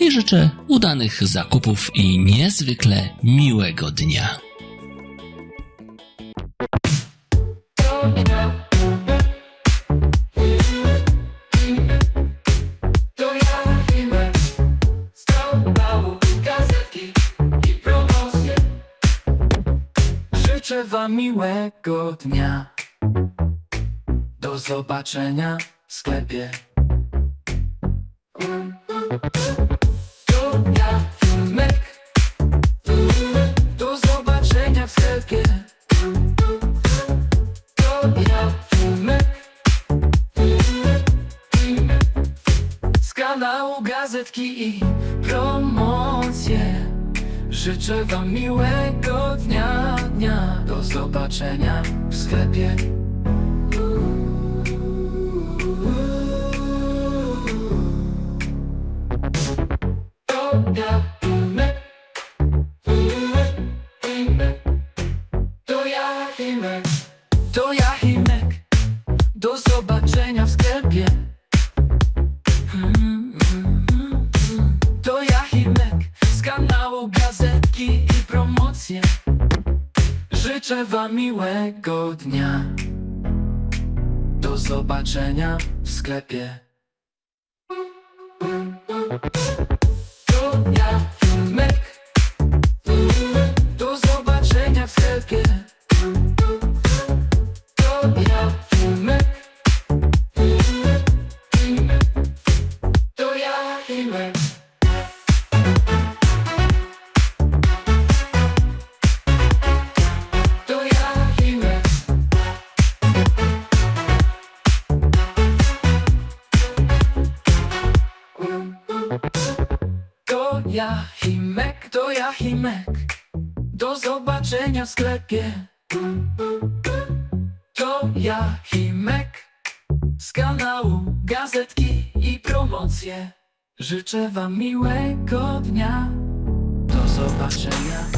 i życzę udanych zakupów i niezwykle miłego dnia. Życzę wam miłego dnia Do zobaczenia w sklepie kanału Gazetki i Promocje. Życzę wam miłego dnia, dnia. Do zobaczenia w sklepie. Do zobaczenia w sklepie Gazetki i Promocje. Życzę wam miłego dnia. Do zobaczenia w sklepie. To ja Himek Do zobaczenia w sklepie. To ja Himek To ja Himek To ja Himek, to ja Himek Do zobaczenia w sklepie. To ja Himek z kanału Gazetki i Promocje. Życzę wam miłego dnia. Do zobaczenia